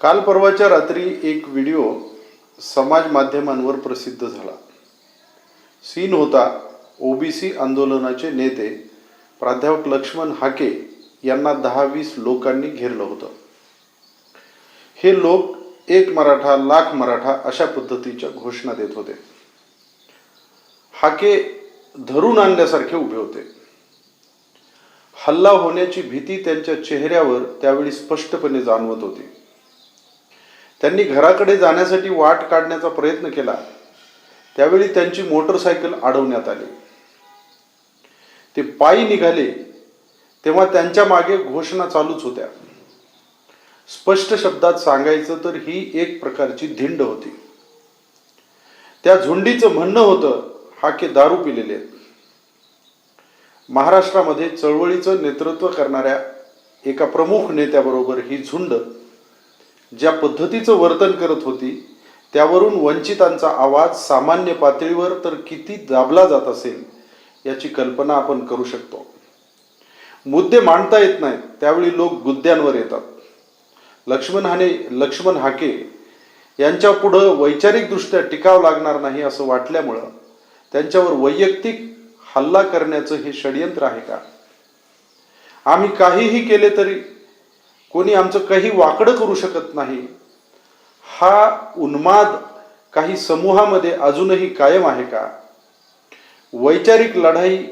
काल परवाच्या रात्री एक व्हिडिओ समाज माध्यमांवर प्रसिद्ध झाला. सीन होता ओबीसी आंदोलनाचे नेते प्राध्यापक लक्ष्मण हाके यांना दहा वीस लोकांनी घेरलं होतं. हे लोक एक मराठा लाख मराठा अशा पद्धतीच्या घोषणा देत होते. हाके धरून आणल्यासारखे उभे होते. हल्ला होण्याची भीती त्यांच्या चेहऱ्यावर त्यावेळी स्पष्टपणे जाणवत होती. त्यांनी घराकडे जाण्यासाठी वाट काढण्याचा प्रयत्न केला. त्यावेळी त्यांची मोटरसायकल अडवण्यात आली. ते पायी निघाले तेव्हा त्यांच्या मागे घोषणा चालूच होत्या. स्पष्ट शब्दात सांगायचं तर ही एक प्रकारची धिंड होती. त्या झुंडीचं म्हणणं होतं हा के दारू पिलेले आहेत. महाराष्ट्रामध्ये चळवळीचं नेतृत्व करणाऱ्या एका प्रमुख नेत्याबरोबर ही झुंड ज्या पद्धतीचं वर्तन करत होती त्यावरून वंचितांचा आवाज सामान्य पातळीवर तर किती दाबला जात असेल याची कल्पना आपण करू शकतो. मुद्दे मांडता येत नाहीत त्यावेळी लोक गुद्द्यांवर येतात. लक्ष्मण हाने लक्ष्मण हाके यांच्या पुढं वैचारिकदृष्ट्या टिकाव लागणार नाही असं वाटल्यामुळं त्यांच्यावर वैयक्तिक हल्ला करण्याचं हे षडयंत्र आहे का? आम्ही काहीही केले तरी कोणी आमचं काही वाकडं करू शकत नाही. हा उन्माद काही समूहामध्ये अजूनही कायम आहे का? वैचारिक लढाई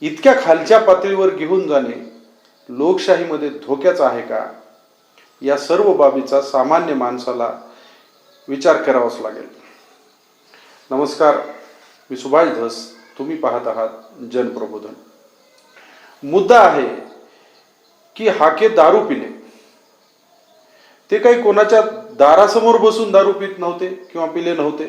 इतक्या खालच्या पातळीवर घेऊन जाणे लोकशाहीमध्ये धोक्याचं आहे का? या सर्व बाबीचा सामान्य माणसाला विचार करावाच लागेल. नमस्कार मी सुभाष धस. तुम्ही पाहत आहात जनप्रबोधन मुद्दा आहे की हाके दारू पिणे. ते काही कोणाच्या दारासमोर बसून दारू पित नव्हते किंवा पिले नव्हते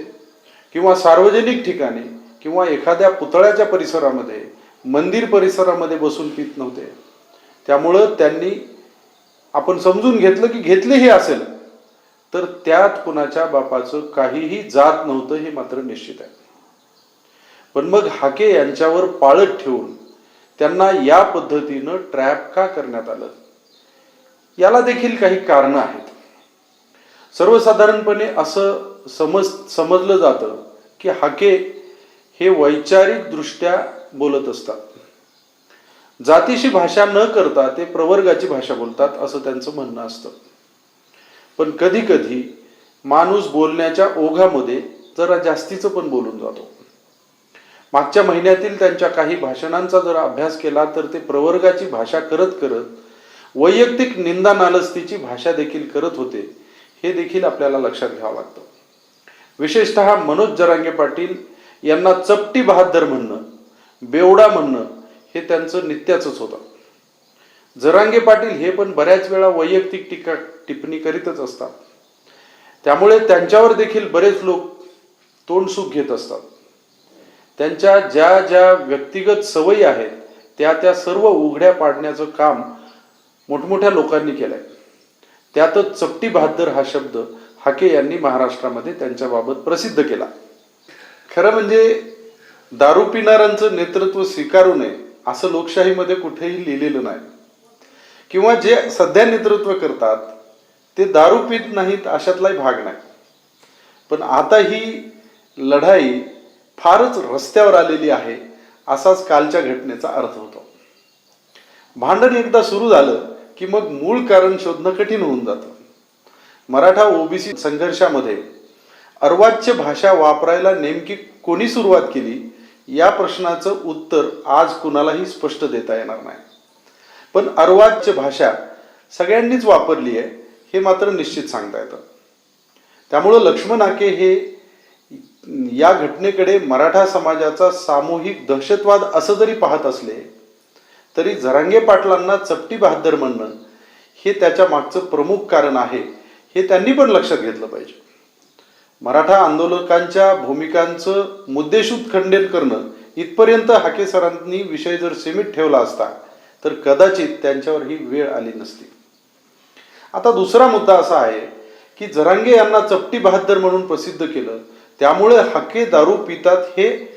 किंवा सार्वजनिक ठिकाणी किंवा एखाद्या पुतळ्याच्या परिसरामध्ये मंदिर परिसरामध्ये बसून पित नव्हते. त्यामुळं त्यांनी आपण समजून घेतलं की घेतलेही असेल तर त्यात कुणाच्या बापाचं काहीही जात नव्हतं हे मात्र निश्चित आहे. पण मग हाके यांच्यावर पाळत ठेवून त्यांना या पद्धतीनं ट्रॅप का करण्यात आलं? याला देखील काही कारणं आहेत. सर्वसाधारणपणे असं समज समजलं जातं की हाके हे वैचारिक दृष्ट्या बोलत असतात. जातीशी भाषा न करता ते प्रवर्गाची भाषा बोलतात असं त्यांचं म्हणणं असतं. पण कधी कधी माणूस बोलण्याच्या ओघामध्ये जरा जास्तीचं पण बोलून जातो. मागच्या महिन्यातील त्यांच्या काही भाषणांचा जर अभ्यास केला तर ते प्रवर्गाची भाषा करत करत वैयक्तिक निंदा नालस्तीची भाषा देखील करत होते हे देखील आपल्याला लक्षात घ्यावं लागतं. विशेषतः मनोज जरांगे पाटील यांना चपटी बहादर म्हणणं बेवडा म्हणणं हे त्यांचं नित्याचंच होतं. जरांगे पाटील हे पण बऱ्याच वेळा वैयक्तिक टीका टिप्पणी करीतच असतात. त्यामुळे त्यांच्यावर देखील बरेच लोक तोंडसुख घेत असतात. त्यांच्या ज्या ज्या व्यक्तिगत सवयी आहेत त्या त्या सर्व उघड्या पाडण्याचं काम मोठमोठ्या लोकांनी केलंय. त्यातच चपटी बहादर हा शब्द हाके यांनी महाराष्ट्रामध्ये त्यांच्याबाबत प्रसिद्ध केला. खरं म्हणजे दारू पिणाऱ्यांचं नेतृत्व स्वीकारू नये असं लोकशाहीमध्ये कुठेही लिहिलेलं नाही. किंवा जे सध्या नेतृत्व करतात ते दारू पित नाहीत अशातलाही भाग नाही. पण आता ही लढाई फारच रस्त्यावर आलेली आहे असाच कालच्या घटनेचा अर्थ होतो. भांडण एकदा सुरू झालं की मग मूळ कारण शोधणं कठीण होऊन जातं. मराठा ओबीसी संघर्षामध्ये अर्वाच्य भाषा वापरायला नेमकी कोणी सुरुवात केली या प्रश्नाचं उत्तर आज कुणालाही स्पष्ट देता येणार नाही. पण अर्वाच्य भाषा सगळ्यांनीच वापरली आहे हे मात्र निश्चित सांगता येतं. त्यामुळं लक्ष्मण आके हे या घटनेकडे मराठा समाजाचा सामूहिक दहशतवाद असं जरी पाहत असले तरी जरांगे पाटलांना चपटी बहादर म्हणणं हे त्याच्या मागचं प्रमुख कारण आहे हे त्यांनी पण लक्षात घेतलं पाहिजे. मराठा आंदोलकांच्या भूमिकांचं मुद्देशूत खंडन करणं इथपर्यंत हाके सरांनी विषय जर सीमित ठेवला असता तर कदाचित त्यांच्यावर ही वेळ आली नसती. आता दुसरा मुद्दा असा आहे की जरांगे यांना चपटी बहादर म्हणून प्रसिद्ध केलं त्यामुळे हके दारू पितात हे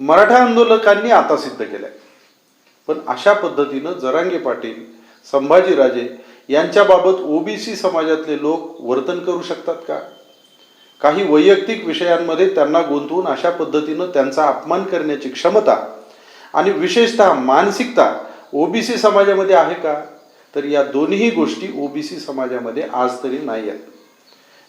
मराठा आंदोलकांनी आता सिद्ध केलंय. पण अशा पद्धतीनं जरांगे पाटील संभाजीराजे यांच्याबाबत ओबीसी समाजातले लोक वर्तन करू शकतात का? काही वैयक्तिक विषयांमध्ये त्यांना गुंतवून अशा पद्धतीनं त्यांचा अपमान करण्याची क्षमता आणि विशेषतः मानसिकता ओबीसी समाजामध्ये आहे का? तर या दोन्ही गोष्टी ओबीसी समाजामध्ये आज तरी नाही आहेत.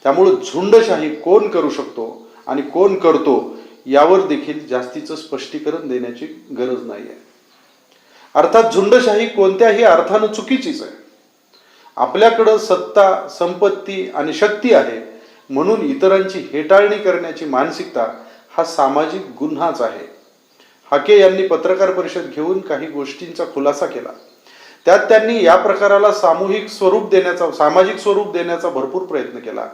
त्यामुळं झुंडशाही कोण करू शकतो? आणि कोण करतो यावर देखील जास्तीचं स्पष्टीकरण देण्याची गरज नाही आहे. अर्थात झुंडशाही कोणत्याही अर्थानं चुकीचीच आहे. आपल्याकडं सत्ता संपत्ती आणि शक्ती आहे म्हणून इतरांची हेटाळणी करण्याची मानसिकता हा सामाजिक गुन्हाच आहे. हाके यांनी पत्रकार परिषद घेऊन काही गोष्टींचा खुलासा केला. त्यात त्यांनी या प्रकाराला सामूहिक स्वरूप देण्याचा सामाजिक स्वरूप देण्याचा भरपूर प्रयत्न केला.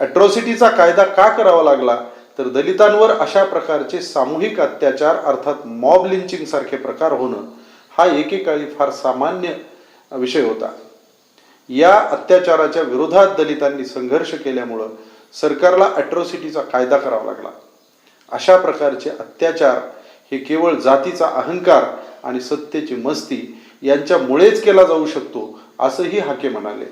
अॅट्रॉसिटीचा कायदा का करावा लागला? तर दलितांवर अशा प्रकारचे सामूहिक अत्याचार अर्थात मॉब लिंचिंग सारखे प्रकार होणं हा एकेकाळी फार सामान्य विषय होता. या अत्याचाराच्या विरोधात दलितांनी संघर्ष केल्यामुळं सरकारला अॅट्रॉसिटीचा कायदा करावा लागला. अशा प्रकारचे अत्याचार हे केवळ जातीचा अहंकार आणि सत्तेची मस्ती यांच्यामुळेच केला जाऊ शकतो असंही हाके म्हणाले.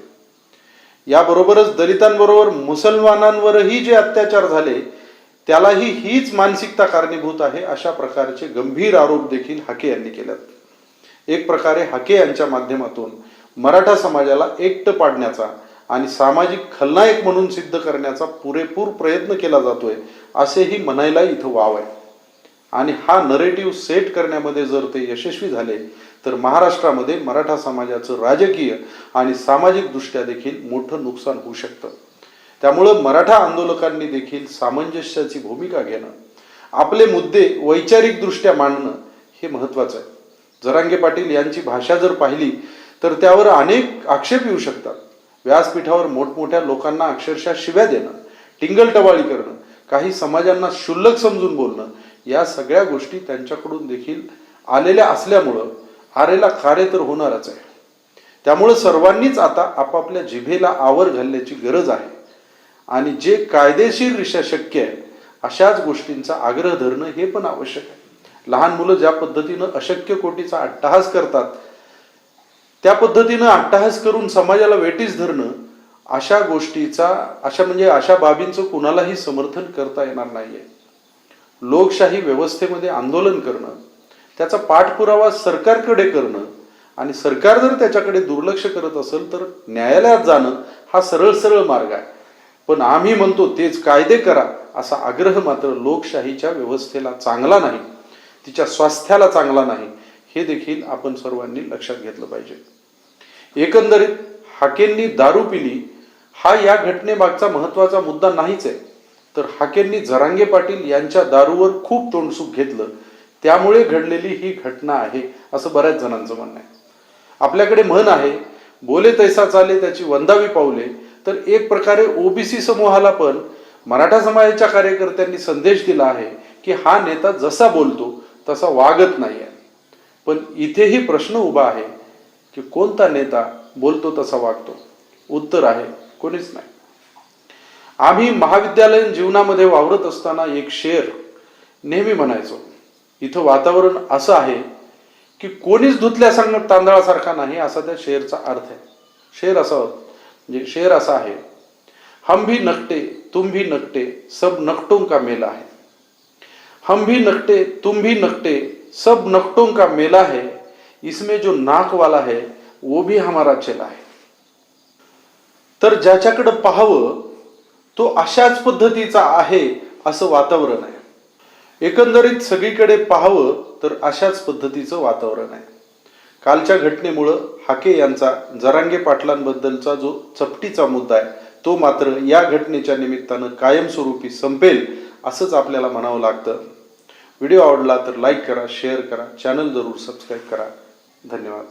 याबरोबरच दलितांबरोबर मुसलमानांवरही जे अत्याचार झाले त्यालाही हीच मानसिकता कारणीभूत आहे अशा प्रकारचे गंभीर आरोप देखील हाके यांनी केल्यात एक प्रकारे हाके यांच्या माध्यमातून मराठा समाजाला एकटं पाडण्याचा आणि सामाजिक खलनायक म्हणून सिद्ध करण्याचा पुरेपूर प्रयत्न केला जातोय असेही म्हणायला इथं वाव आहे. आणि हा नरेटिव्ह सेट करण्यामध्ये जर ते यशस्वी झाले तर महाराष्ट्रामध्ये मराठा समाजाचं राजकीय आणि सामाजिकदृष्ट्या देखील मोठं नुकसान होऊ शकतं. त्यामुळं मराठा आंदोलकांनी देखील सामंजस्याची भूमिका घेणं आपले मुद्दे वैचारिकदृष्ट्या मांडणं हे महत्त्वाचं आहे. जरांगे पाटील यांची भाषा जर पाहिली तर त्यावर अनेक आक्षेप येऊ शकतात. व्यासपीठावर मोठमोठ्या लोकांना अक्षरशः शिव्या देणं टिंगलटवाळी करणं काही समाजांना क्षुल्लक समजून बोलणं या सगळ्या गोष्टी त्यांच्याकडून देखील आलेल्या असल्यामुळं आरेला खारे तर होणारच आहे. त्यामुळं सर्वांनीच आता आपापल्या जिभेला आवर घालण्याची गरज आहे. आणि जे कायदेशीररित्या शक्य आहे अशाच गोष्टींचा आग्रह धरणं हे पण आवश्यक आहे. लहान मुलं ज्या पद्धतीनं अशक्य कोटीचा अट्टहास करतात त्या पद्धतीनं अट्टहास करून समाजाला वेटीस धरणं अशा गोष्टीचा अशा म्हणजे अशा बाबींचं कुणालाही समर्थन करता येणार नाहीये. लोकशाही व्यवस्थेमध्ये आंदोलन करणं त्याचा पाठपुरावा सरकारकडे करणं आणि सरकार जर त्याच्याकडे दुर्लक्ष करत असेल तर न्यायालयात जाणं हा सरळ सरळ मार्ग आहे. पण आम्ही म्हणतो तेच कायदे करा असा आग्रह मात्र लोकशाहीच्या व्यवस्थेला चांगला नाही तिच्या स्वास्थ्याला चांगला नाही हे देखील आपण सर्वांनी लक्षात घेतलं पाहिजे. एकंदरीत हाकेंनी दारू पिली हा या घटनेमागचा महत्त्वाचा मुद्दा नाहीच आहे. तर हाकेंनी झरांगे पाटील यांच्या दारूवर खूप तोंडसुख घेतलं त्यामुळे घडलेली ही घटना आहे असं बऱ्याच जणांचं म्हणणं आहे. आपल्याकडे म्हण आहे बोले तैसा चाले त्याची वंदावी पावले तर एक प्रकारे ओबीसी समूहाला पण मराठा समाजाच्या कार्यकर्त्यांनी संदेश दिला आहे की हा नेता जसा बोलतो तसा वागत नाही आहे पण इथेही प्रश्न उभा आहे की कोणता नेता बोलतो तसा वागतो? उत्तर आहे कोणीच नाही. आम्ही महाविद्यालयीन जीवनामध्ये वावरत असताना एक शेर नेहमी म्हणायचो इथं वातावरण असं आहे की कोणीच धुतल्या तांदळासारखा नाही असा त्या शेरचा अर्थ आहे. शेर असा म्हणजे शेर असा आहे हम भी नकटे तुम भी नकटे सब नकटों का मेला है. हम भी नकटे तुम भी नकटे सब नकटों का मेला है इसमें जो नाक वाला है वो भी हमारा चेला आहे तर ज्याच्याकडे पाहावं तो अशाच पद्धतीचा आहे असं वातावरण आहे. एकंदरीत सगळीकडे पाहावं तर अशाच पद्धतीचं वातावरण आहे. कालच्या घटनेमुळं हाके यांचा जरांगे पाटलांबद्दलचा जो चपटीचा मुद्दा आहे तो मात्र या घटनेच्या निमित्तानं कायमस्वरूपी संपेल असंच आपल्याला म्हणावं लागतं. व्हिडिओ आवडला तर लाईक करा शेअर करा चॅनल जरूर सबस्क्राईब करा. धन्यवाद.